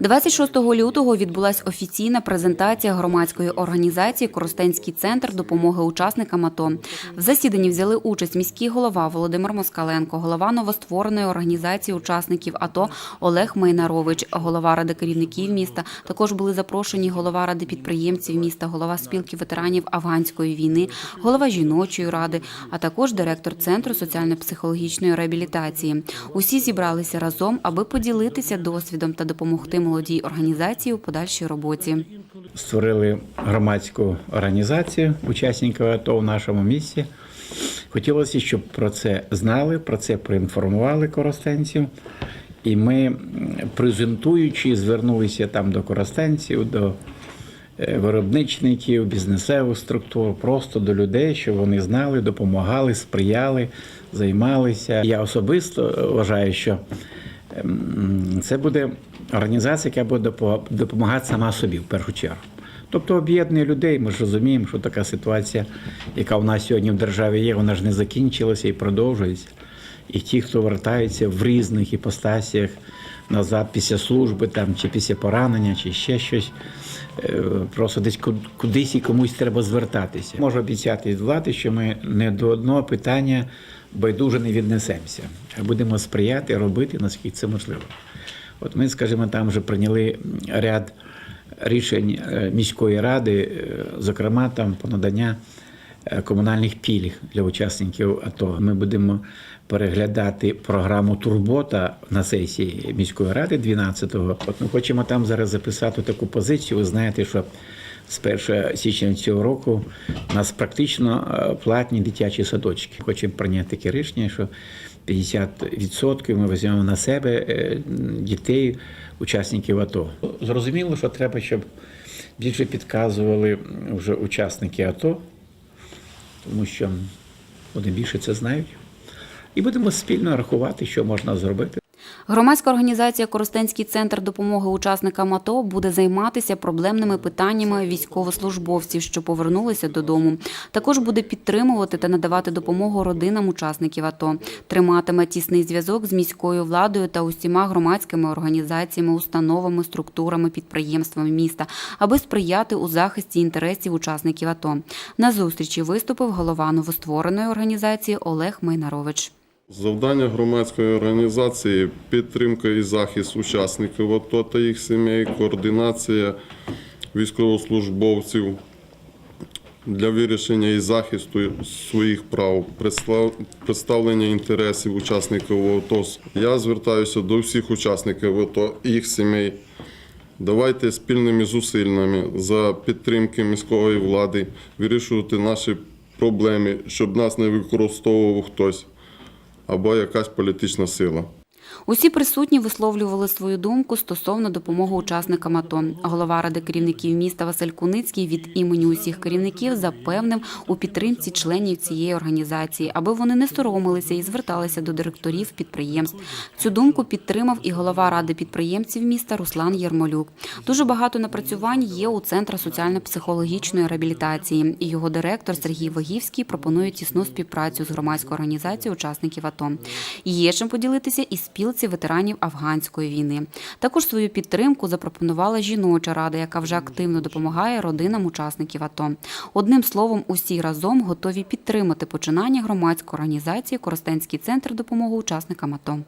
26 лютого відбулася офіційна презентація громадської організації Коростенський центр допомоги учасникам АТО. В засіданні взяли участь міський голова Володимир Москаленко, голова новоствореної організації учасників АТО Олег Майнарович, голова ради керівників міста. Також були запрошені голова ради підприємців міста, голова спілки ветеранів афганської війни, голова жіночої ради, а також директор центру соціально-психологічної реабілітації. Усі зібралися разом, аби поділитися досвідом та допомогти молодій організації у подальшій роботі. створили громадську організацію учасників АТО в нашому місті. Хотілося, щоб про це знали, про це проінформували коростенців. І ми, презентуючи, звернулися там до коростенців, до е, виробничників, бізнесових структур, просто до людей, щоб вони знали, допомагали, сприяли, займалися. Я особисто вважаю, що ем, це буде організація, яка буде допомагати сама собі в першу чергу. Тобто об'єднує людей. Ми ж розуміємо, що така ситуація, яка в нас сьогодні в державі є, вона ж не закінчилася і продовжується. І ті, хто вертаються в різних іпостасіях назад після служби, там, чи після поранення, чи ще щось, е, просто десь кудись і комусь треба звертатися. Можу обіцяти від влади, що ми не до одного питання байдуже не віднесемося, а будемо сприяти, робити, наскільки це можливо. От ми, скажімо, там вже прийняли ряд рішень е, міської ради, е, зокрема там по надання е, комунальних пільг для учасників АТО. Ми будемо переглядати програму Турбота на сесії міської ради 12-го. От ми хочемо там зараз записати таку позицію. Ви знаєте, що з 1 січня цього року у нас практично е, платні дитячі садочки. Хочемо прийняти таке рішення, що 50% ми візьмемо на себе е, дітей, учасників АТО. Зрозуміло, що треба, щоб більше підказували вже учасники АТО, тому що вони більше це знають. І будемо спільно рахувати, що можна зробити. Громадська організація Коростенський центр допомоги учасникам АТО буде займатися проблемними питаннями військовослужбовців, що повернулися додому. Також буде підтримувати та надавати допомогу родинам учасників АТО, триматиме тісний зв'язок з міською владою та усіма громадськими організаціями, установами, структурами, підприємствами міста, аби сприяти у захисті інтересів учасників АТО. На зустрічі виступив голова новоствореної організації Олег Майнарович. Завдання громадської організації підтримка і захист учасників АТО та їх сімей, координація військовослужбовців для вирішення і захисту своїх прав, представлення інтересів учасників АТО. Я звертаюся до всіх учасників АТО їх сімей. Давайте спільними зусиллями за підтримки міської влади вирішувати наші проблеми, щоб нас не використовував хтось або якась політична сила. Усі присутні висловлювали свою думку стосовно допомоги учасникам АТО. Голова ради керівників міста Василь Куницький від імені усіх керівників запевнив у підтримці членів цієї організації, аби вони не соромилися і зверталися до директорів підприємств. Цю думку підтримав і голова ради підприємців міста Руслан Єрмолюк. Дуже багато напрацювань є у центру соціально-психологічної реабілітації. Його директор Сергій Вогівський пропонує тісну співпрацю з громадською організацією учасників АТО. Є чим поділитися і спілці ветеранів афганської війни. Також свою підтримку запропонувала жіноча рада, яка вже активно допомагає родинам учасників АТО. Одним словом, усі разом готові підтримати починання громадської організації Коростенський центр допомоги учасникам АТО.